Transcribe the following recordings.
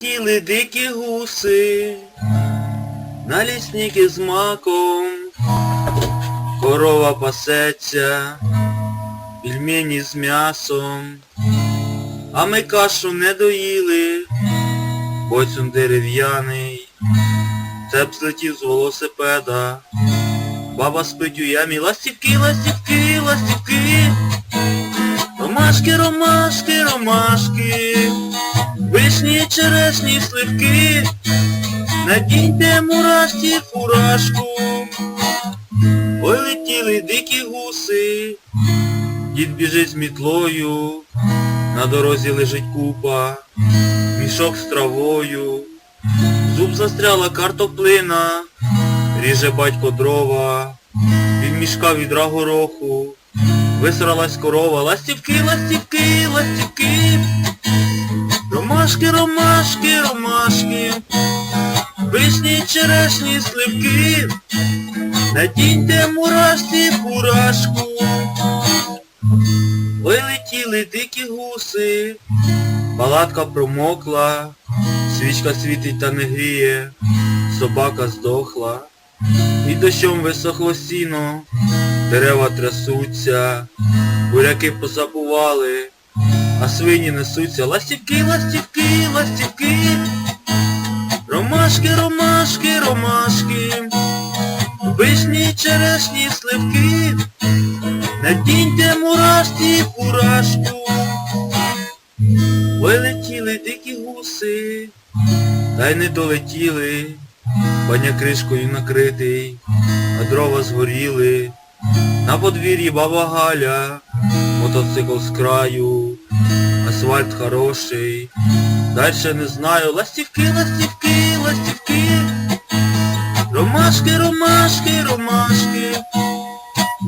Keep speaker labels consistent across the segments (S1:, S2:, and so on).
S1: Тіли дикі гуси, на лісники з маком, корова пасеться, пельмені з м'ясом, а ми кашу не доїли, боцюн дерев'яний, цеп злетів з велосипеда, баба спить у ямі, ластівки, ластівки, ластівки, ромашки, ромашки, ромашки. Вишні, черешні, сливки, надіньте мурашці фуражку. Ой летіли дикі гуси, дід біжить з мітлою, на дорозі лежить купа, мішок з травою, зуб застряла картоплина, ріже батько дрова, від мішка відра гороху, висралась корова, ластівки, ластівки, ластівки. Ромашки, ромашки, ромашки, вишні, черешні, сливки, надіньте мурашці фуражку. Ой летіли дикі гуси, палатка промокла, свічка світить та не гріє, собака здохла, і дощом висохло сіно, дерева трясуться, буряки позабували а свині несуться. Ластівки, ластівки, ластівки. Ромашки, ромашки, ромашки, вишні, черешні, сливки, надіньте мурашці фуражку. Ой летіли дикі гуси, та й не долетіли, баня кришкою накритий, а дрова згоріли. На подвір'ї баба Галя, мотоцикл з краю, асфальт хороший. Дальше не знаю. Ластівки, ластівки, ластівки. Ромашки, ромашки, ромашки.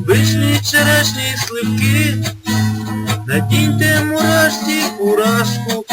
S1: Вишні, черешні, сливки. Надіньте мурашці фуражку.